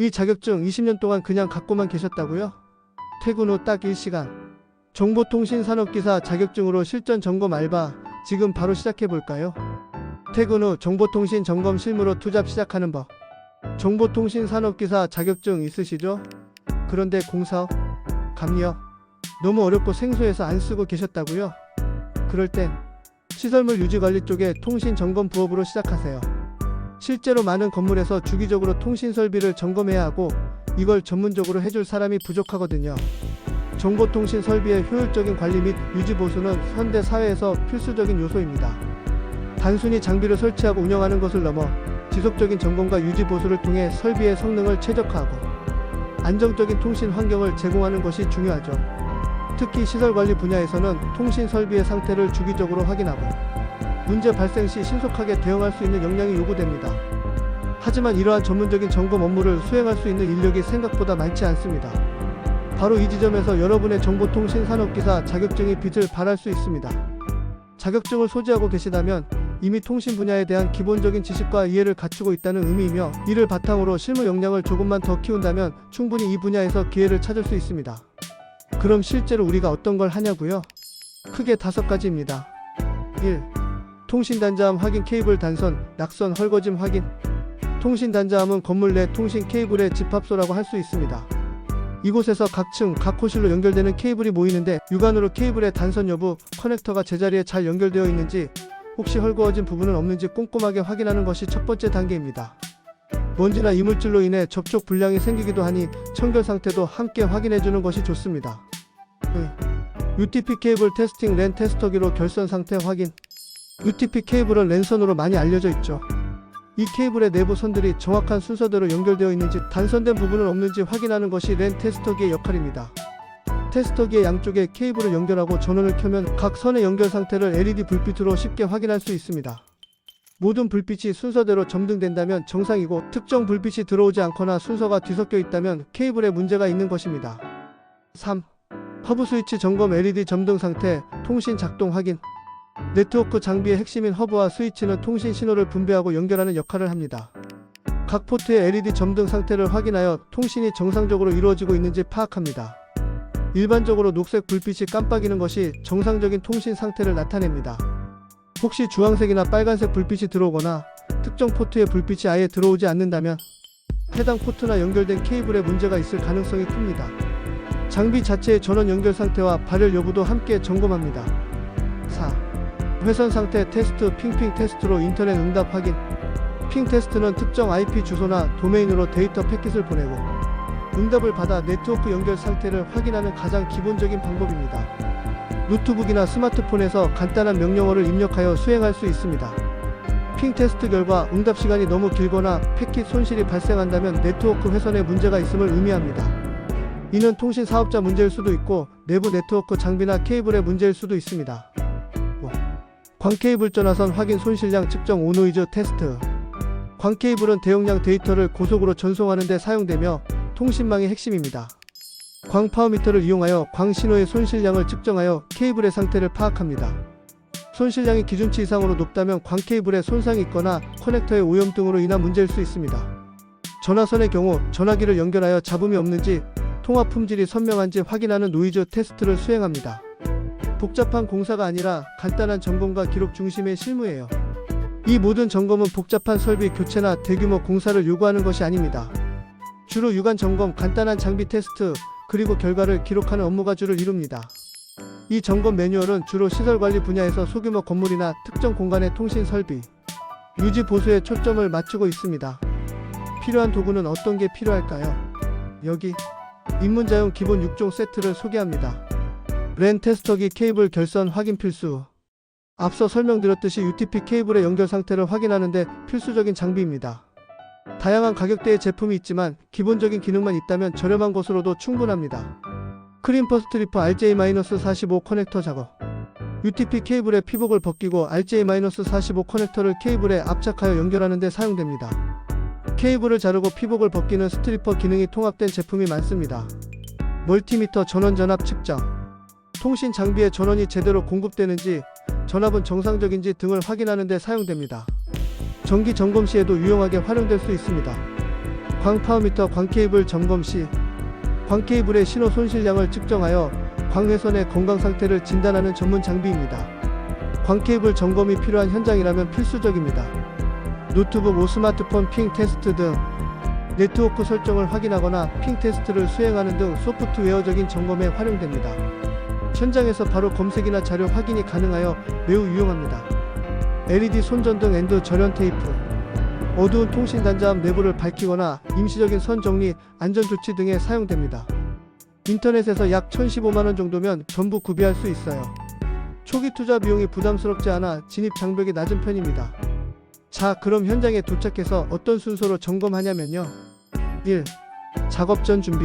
이 자격증 20년 동안 그냥 갖고만 계셨다고요? 퇴근 후 딱 1시간. 정보통신산업기사 자격증으로 실전 점검 알바 지금 바로 시작해 볼까요? 퇴근 후 정보통신 점검 실무로 투잡 시작하는 법. 정보통신 산업기사 자격증 있으시죠? 그런데 공사업, 감리업 너무 어렵고 생소해서 안 쓰고 계셨다고요? 그럴 땐 시설물 유지관리 쪽에 통신 점검 부업으로 시작하세요. 실제로 많은 건물에서 주기적으로 통신 설비를 점검해야 하고 이걸 전문적으로 해줄 사람이 부족하거든요. 정보통신 설비의 효율적인 관리 및 유지 보수는 현대 사회에서 필수적인 요소입니다. 단순히 장비를 설치하고 운영하는 것을 넘어 지속적인 점검과 유지 보수를 통해 설비의 성능을 최적화하고 안정적인 통신 환경을 제공하는 것이 중요하죠. 특히 시설 관리 분야에서는 통신 설비의 상태를 주기적으로 확인하고 문제 발생 시 신속하게 대응할 수 있는 역량이 요구됩니다. 하지만 이러한 전문적인 점검 업무를 수행할 수 있는 인력이 생각보다 많지 않습니다. 바로 이 지점에서 여러분의 정보통신 산업기사 자격증이 빛을 발할 수 있습니다. 자격증을 소지하고 계시다면 이미 통신 분야에 대한 기본적인 지식과 이해를 갖추고 있다는 의미이며 이를 바탕으로 실무 역량을 조금만 더 키운다면 충분히 이 분야에서 기회를 찾을 수 있습니다. 그럼 실제로 우리가 어떤 걸 하냐고요? 크게 다섯 가지입니다. 1. 통신 단자함 확인 케이블 단선, 낙선, 헐거짐 확인. 통신 단자함은 건물 내 통신 케이블의 집합소라고 할 수 있습니다. 이곳에서 각 층, 각 호실로 연결되는 케이블이 모이는데 육안으로 케이블의 단선 여부, 커넥터가 제자리에 잘 연결되어 있는지, 혹시 헐거워진 부분은 없는지 꼼꼼하게 확인하는 것이 첫 번째 단계입니다. 먼지나 이물질로 인해 접촉 불량이 생기기도 하니 청결 상태도 함께 확인해 주는 것이 좋습니다. 네. UTP 케이블 테스팅 랜 테스터기로 결선 상태 확인. UTP 케이블은 랜선으로 많이 알려져 있죠. 이 케이블의 내부 선들이 정확한 순서대로 연결되어 있는지 단선된 부분은 없는지 확인하는 것이 랜 테스터기의 역할입니다. 테스터기의 양쪽에 케이블을 연결하고 전원을 켜면 각 선의 연결 상태를 LED 불빛으로 쉽게 확인할 수 있습니다. 모든 불빛이 순서대로 점등된다면 정상이고 특정 불빛이 들어오지 않거나 순서가 뒤섞여 있다면 케이블에 문제가 있는 것입니다. 3. 허브 스위치 점검 LED 점등 상태, 통신 작동 확인. 네트워크 장비의 핵심인 허브와 스위치는 통신 신호를 분배하고 연결하는 역할을 합니다. 각 포트의 LED 점등 상태를 확인하여 통신이 정상적으로 이루어지고 있는지 파악합니다. 일반적으로 녹색 불빛이 깜빡이는 것이 정상적인 통신 상태를 나타냅니다. 혹시 주황색이나 빨간색 불빛이 들어오거나 특정 포트에 불빛이 아예 들어오지 않는다면 해당 포트나 연결된 케이블에 문제가 있을 가능성이 큽니다. 장비 자체의 전원 연결 상태와 발열 여부도 함께 점검합니다. 4. 회선 상태 테스트 핑핑 테스트로 인터넷 응답 확인. 핑 테스트는 특정 IP 주소나 도메인으로 데이터 패킷을 보내고 응답을 받아 네트워크 연결 상태를 확인하는 가장 기본적인 방법입니다. 노트북이나 스마트폰에서 간단한 명령어를 입력하여 수행할 수 있습니다. 핑 테스트 결과 응답 시간이 너무 길거나 패킷 손실이 발생한다면 네트워크 회선에 문제가 있음을 의미합니다. 이는 통신 사업자 문제일 수도 있고 내부 네트워크 장비나 케이블의 문제일 수도 있습니다. 뭐, 광 케이블 전화선 확인 손실량 측정 오노이즈 테스트. 광 케이블은 대용량 데이터를 고속으로 전송하는 데 사용되며 통신망의 핵심입니다. 광 파워미터를 이용하여 광 신호의 손실량을 측정하여 케이블의 상태를 파악합니다. 손실량이 기준치 이상으로 높다면 광 케이블에 손상이 있거나 커넥터의 오염 등으로 인한 문제일 수 있습니다. 전화선의 경우 전화기를 연결하여 잡음이 없는지 통화 품질이 선명한지 확인하는 노이즈 테스트를 수행합니다. 복잡한 공사가 아니라 간단한 점검과 기록 중심의 실무예요. 이 모든 점검은 복잡한 설비 교체나 대규모 공사를 요구하는 것이 아닙니다. 주로 유관 점검, 간단한 장비 테스트, 그리고 결과를 기록하는 업무가 주를 이룹니다. 이 점검 매뉴얼은 주로 시설 관리 분야에서 소규모 건물이나 특정 공간의 통신 설비, 유지 보수에 초점을 맞추고 있습니다. 필요한 도구는 어떤 게 필요할까요? 여기 입문자용 기본 6종 세트를 소개합니다. 랜 테스터기 케이블 결선 확인 필수. 앞서 설명드렸듯이 UTP 케이블의 연결 상태를 확인하는데 필수적인 장비입니다. 다양한 가격대의 제품이 있지만 기본적인 기능만 있다면 저렴한 것으로도 충분합니다. 크림퍼 스트리퍼 RJ-45 커넥터 작업 UTP 케이블의 피복을 벗기고 RJ-45 커넥터를 케이블에 압착하여 연결하는 데 사용됩니다. 케이블을 자르고 피복을 벗기는 스트리퍼 기능이 통합된 제품이 많습니다. 멀티미터 전원 전압 측정 통신 장비의 전원이 제대로 공급되는지 전압은 정상적인지 등을 확인하는 데 사용됩니다. 정기 점검 시에도 유용하게 활용될 수 있습니다. 광파워미터 광케이블 점검 시 광케이블의 신호 손실량을 측정하여 광회선의 건강 상태를 진단하는 전문 장비입니다. 광케이블 점검이 필요한 현장이라면 필수적입니다. 노트북 오 스마트폰 핑 테스트 등 네트워크 설정을 확인하거나 핑 테스트를 수행하는 등 소프트웨어적인 점검에 활용됩니다. 현장에서 바로 검색이나 자료 확인이 가능하여 매우 유용합니다. LED 손전등 엔드 절연 테이프, 어두운 통신 단자함 내부를 밝히거나 임시적인 선 정리, 안전 조치 등에 사용됩니다. 인터넷에서 약 1015만원 정도면 전부 구비할 수 있어요. 초기 투자 비용이 부담스럽지 않아 진입 장벽이 낮은 편입니다. 자, 그럼 현장에 도착해서 어떤 순서로 점검하냐면요. 1. 작업 전 준비.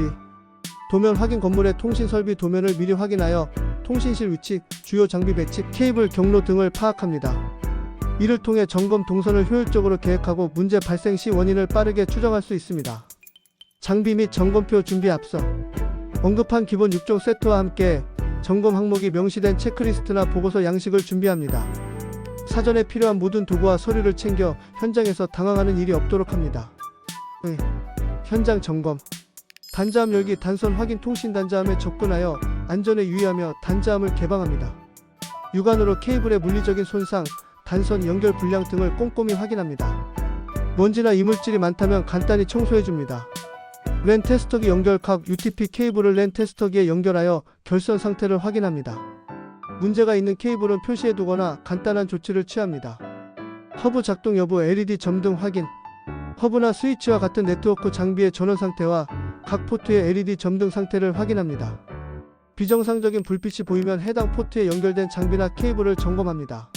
도면 확인 건물의 통신 설비 도면을 미리 확인하여 통신실 위치, 주요 장비 배치, 케이블 경로 등을 파악합니다. 이를 통해 점검 동선을 효율적으로 계획하고 문제 발생 시 원인을 빠르게 추정할 수 있습니다. 장비 및 점검표 준비 앞서 언급한 기본 6종 세트와 함께 점검 항목이 명시된 체크리스트나 보고서 양식을 준비합니다. 사전에 필요한 모든 도구와 서류를 챙겨 현장에서 당황하는 일이 없도록 합니다. 의, 현장 점검 단자함 열기 단선 확인 통신 단자함에 접근하여 안전에 유의하며 단자함을 개방합니다. 육안으로 케이블의 물리적인 손상, 단선 연결 불량 등을 꼼꼼히 확인합니다. 먼지나 이물질이 많다면 간단히 청소해 줍니다. 랜 테스터기 연결각 UTP 케이블을 랜 테스터기에 연결하여 결선 상태를 확인합니다. 문제가 있는 케이블은 표시해 두거나 간단한 조치를 취합니다. 허브 작동 여부 LED 점등 확인 허브나 스위치와 같은 네트워크 장비의 전원 상태와 각 포트의 LED 점등 상태를 확인합니다. 비정상적인 불빛이 보이면 해당 포트에 연결된 장비나 케이블을 점검합니다.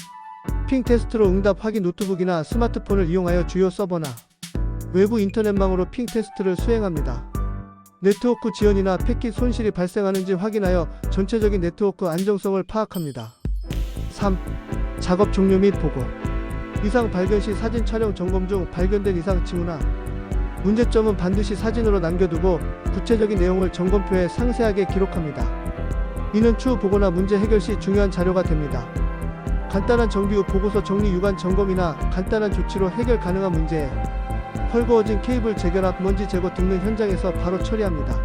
핑 테스트로 응답 확인 노트북이나 스마트폰을 이용하여 주요 서버나 외부 인터넷망으로 핑 테스트를 수행합니다. 네트워크 지연이나 패킷 손실이 발생하는지 확인하여 전체적인 네트워크 안정성을 파악합니다. 3. 작업 종료 및 보고 이상 발견 시 사진 촬영 점검 중 발견된 이상 징후나 문제점은 반드시 사진으로 남겨두고 구체적인 내용을 점검표에 상세하게 기록합니다. 이는 추후 보고나 문제 해결 시 중요한 자료가 됩니다. 간단한 정비 후 보고서 정리 유관 점검이나 간단한 조치로 해결 가능한 문제 헐거워진 케이블 재결합 먼지 제거 등은 현장에서 바로 처리합니다.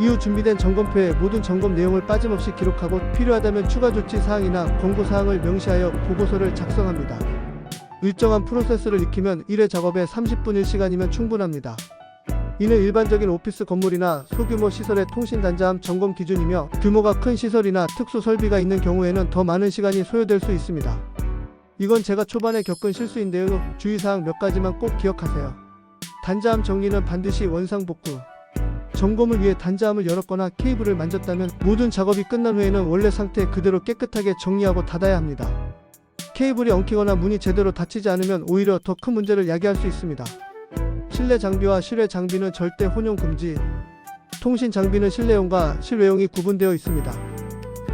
이후 준비된 점검표에 모든 점검 내용을 빠짐없이 기록하고 필요하다면 추가 조치 사항이나 권고 사항을 명시하여 보고서를 작성합니다. 일정한 프로세스를 익히면 1회 작업에 30분 1시간이면 충분합니다. 이는 일반적인 오피스 건물이나 소규모 시설의 통신 단자함 점검 기준이며 규모가 큰 시설이나 특수 설비가 있는 경우에는 더 많은 시간이 소요될 수 있습니다. 이건 제가 초반에 겪은 실수인데요. 주의사항 몇 가지만 꼭 기억하세요. 단자함 정리는 반드시 원상 복구. 점검을 위해 단자함을 열었거나 케이블을 만졌다면 모든 작업이 끝난 후에는 원래 상태 그대로 깨끗하게 정리하고 닫아야 합니다. 케이블이 엉키거나 문이 제대로 닫히지 않으면 오히려 더 큰 문제를 야기할 수 있습니다. 실내 장비와 실외 장비는 절대 혼용 금지. 통신 장비는 실내용과 실외용이 구분되어 있습니다.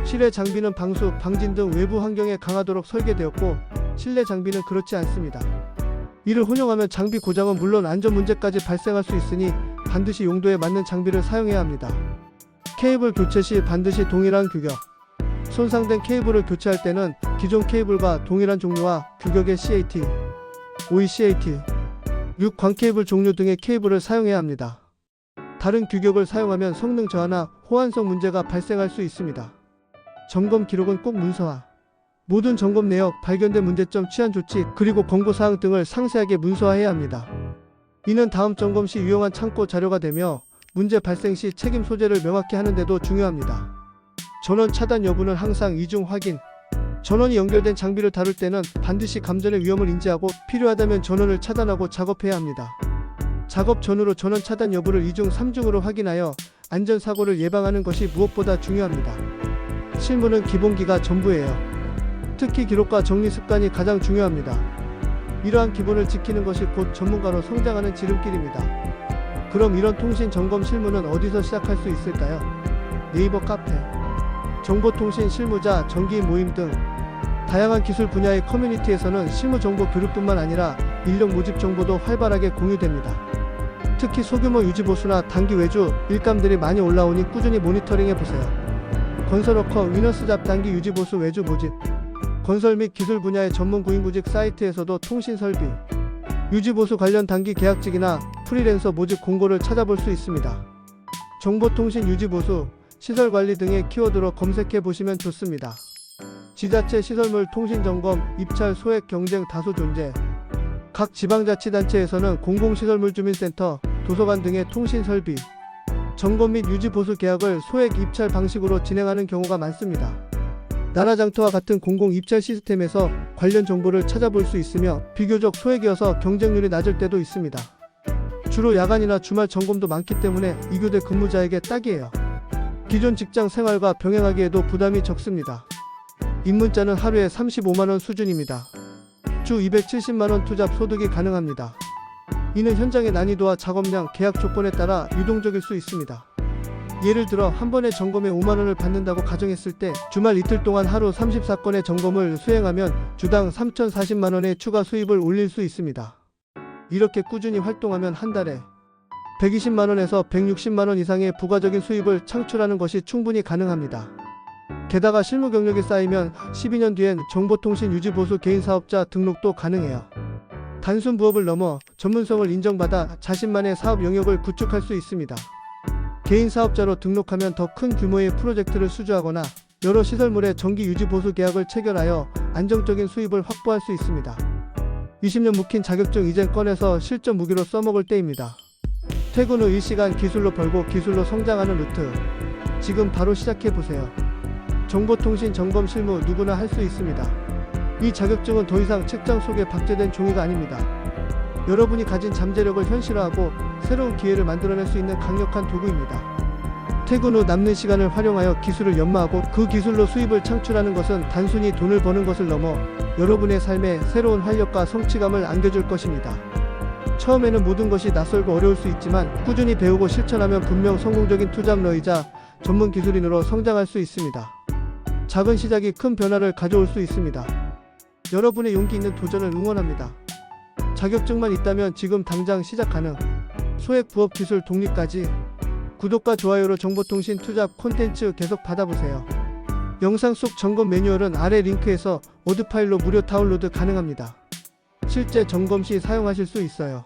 실외 장비는 방수, 방진 등 외부 환경에 강하도록 설계되었고 실내 장비는 그렇지 않습니다. 이를 혼용하면 장비 고장은 물론 안전 문제까지 발생할 수 있으니 반드시 용도에 맞는 장비를 사용해야 합니다. 케이블 교체 시 반드시 동일한 규격. 손상된 케이블을 교체할 때는 기존 케이블과 동일한 종류와 규격의 CAT, OECAT, 6광 케이블 종류 등의 케이블을 사용해야 합니다. 다른 규격을 사용하면 성능 저하나 호환성 문제가 발생할 수 있습니다. 점검 기록은 꼭 문서화. 모든 점검 내역, 발견된 문제점, 취한 조치, 그리고 권고 사항 등을 상세하게 문서화해야 합니다. 이는 다음 점검 시 유용한 참고 자료가 되며 문제 발생 시 책임 소재를 명확히 하는데도 중요합니다. 전원 차단 여부는 항상 이중 확인. 전원이 연결된 장비를 다룰 때는 반드시 감전의 위험을 인지하고 필요하다면 전원을 차단하고 작업해야 합니다. 작업 전후로 전원 차단 여부를 이중, 삼중으로 확인하여 안전사고를 예방하는 것이 무엇보다 중요합니다. 실무는 기본기가 전부예요. 특히 기록과 정리 습관이 가장 중요합니다. 이러한 기본을 지키는 것이 곧 전문가로 성장하는 지름길입니다. 그럼 이런 통신 점검 실무는 어디서 시작할 수 있을까요? 네이버 카페, 정보통신 실무자, 정기인 모임 등 다양한 기술 분야의 커뮤니티에서는 실무 정보 교류뿐만 아니라 인력 모집 정보도 활발하게 공유됩니다. 특히 소규모 유지 보수나 단기 외주 일감들이 많이 올라오니 꾸준히 모니터링해 보세요. 건설워커 위너스 잡 단기 유지 보수 외주 모집 건설 및 기술 분야의 전문 구인구직 사이트에서도 통신 설비, 유지보수 관련 단기 계약직이나 프리랜서 모집 공고를 찾아볼 수 있습니다. 정보통신 유지보수, 시설 관리 등의 키워드로 검색해 보시면 좋습니다. 지자체 시설물 통신 점검, 입찰 소액 경쟁 다소 존재. 각 지방자치단체에서는 공공시설물 주민센터, 도서관 등의 통신 설비, 점검 및 유지 보수 계약을 소액 입찰 방식으로 진행하는 경우가 많습니다. 나라장터와 같은 공공 입찰 시스템에서 관련 정보를 찾아볼 수 있으며 비교적 소액이어서 경쟁률이 낮을 때도 있습니다. 주로 야간이나 주말 점검도 많기 때문에 이교대 근무자에게 딱이에요. 기존 직장 생활과 병행하기에도 부담이 적습니다. 입문자는 하루에 35만원 수준입니다. 주 270만원 투잡 소득이 가능합니다. 이는 현장의 난이도와 작업량, 계약 조건에 따라 유동적일 수 있습니다. 예를 들어 한 번에 점검에 5만원을 받는다고 가정했을 때 주말 이틀 동안 하루 34건의 점검을 수행하면 주당 3,040만원의 추가 수입을 올릴 수 있습니다. 이렇게 꾸준히 활동하면 한 달에 120만원에서 160만원 이상의 부가적인 수입을 창출하는 것이 충분히 가능합니다. 게다가 실무 경력이 쌓이면 12년 뒤엔 정보통신 유지보수 개인사업자 등록도 가능해요. 단순 부업을 넘어 전문성을 인정받아 자신만의 사업 영역을 구축할 수 있습니다. 개인 사업자로 등록하면 더 큰 규모의 프로젝트를 수주하거나 여러 시설물의 정기 유지 보수 계약을 체결하여 안정적인 수입을 확보할 수 있습니다. 20년 묵힌 자격증 이젠 꺼내서 실전 무기로 써먹을 때입니다. 퇴근 후 일시간 기술로 벌고 기술로 성장하는 루트. 지금 바로 시작해 보세요. 정보통신 점검 실무 누구나 할 수 있습니다. 이 자격증은 더 이상 책장 속에 박제된 종이가 아닙니다. 여러분이 가진 잠재력을 현실화하고 새로운 기회를 만들어낼 수 있는 강력한 도구입니다. 퇴근 후 남는 시간을 활용하여 기술을 연마하고 그 기술로 수입을 창출하는 것은 단순히 돈을 버는 것을 넘어 여러분의 삶에 새로운 활력과 성취감을 안겨줄 것입니다. 처음에는 모든 것이 낯설고 어려울 수 있지만 꾸준히 배우고 실천하면 분명 성공적인 투잡러이자 전문 기술인으로 성장할 수 있습니다. 작은 시작이 큰 변화를 가져올 수 있습니다. 여러분의 용기 있는 도전을 응원합니다. 자격증만 있다면 지금 당장 시작 가능. 소액 부업 기술 독립까지 구독과 좋아요로 정보통신 투잡 콘텐츠 계속 받아보세요. 영상 속 점검 매뉴얼은 아래 링크에서 워드 파일로 무료 다운로드 가능합니다. 실제 점검 시 사용하실 수 있어요.